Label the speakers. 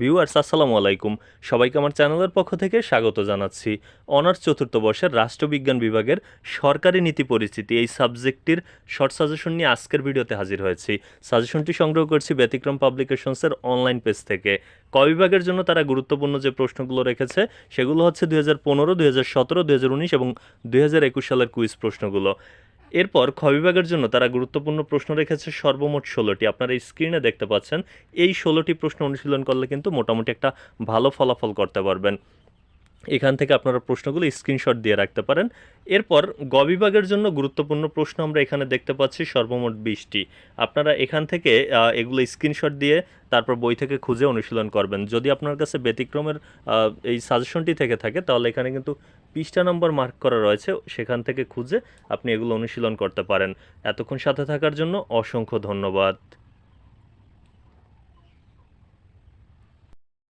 Speaker 1: Viewers, আসসালামু আলাইকুম। সবাইকে আমার চ্যানেলের পক্ষ থেকে স্বাগত জানাচ্ছি। অনার্স চতুর্থ বর্ষের রাষ্ট্রবিজ্ঞান বিভাগের সরকারি নীতি পরিস্থিতি এই সাবজেক্টটির শর্ট সাজেশন নিয়ে আজকের ভিডিওতে হাজির হয়েছি। সাজেশনটি সংগ্রহ করছি ব্যতিক্রম পাবলিকেশনসের অনলাইন পেজ থেকে। ক বিভাগের জন্য তারা গুরুত্বপূর্ণ যে প্রশ্নগুলো রেখেছে, সেগুলো হচ্ছে দুই হাজার পনেরো, দুই হাজার সতেরো, দুই হাজার উনিশ এবং দুই হাজার একুশ সালের কুইজ প্রশ্নগুলো। এরপর খ বিভাগের জন্য তারা গুরুত্বপূর্ণ প্রশ্ন রেখেছে সর্বমোট ষোলোটি। আপনারা এই স্ক্রিনে দেখতে পাচ্ছেন, এই ষোলোটি প্রশ্ন অনুশীলন করলে কিন্তু মোটামুটি একটা ভালো ফলাফল করতে পারবেন। এখান থেকে আপনারা প্রশ্নগুলো স্ক্রিনশট দিয়ে রাখতে পারেন। এরপর গ বিভাগের জন্য গুরুত্বপূর্ণ প্রশ্ন আমরা এখানে দেখতে পাচ্ছি, সর্বমোট বিশটি। আপনারা এখান থেকে এগুলো স্ক্রিনশট দিয়ে তারপর বই থেকে খুঁজে অনুশীলন করবেন। যদি আপনার কাছে ব্যতিক্রমের এই সাজেশনটি থেকে থাকে, তাহলে এখানে কিন্তু পৃষ্ঠা নম্বর মার্ক করা রয়েছে। সেখান থেকে খুঁজে আপনি এগুলো অনুশীলন করতে পারেন। এতক্ষণ সাথে থাকার জন্য অসংখ্য ধন্যবাদ।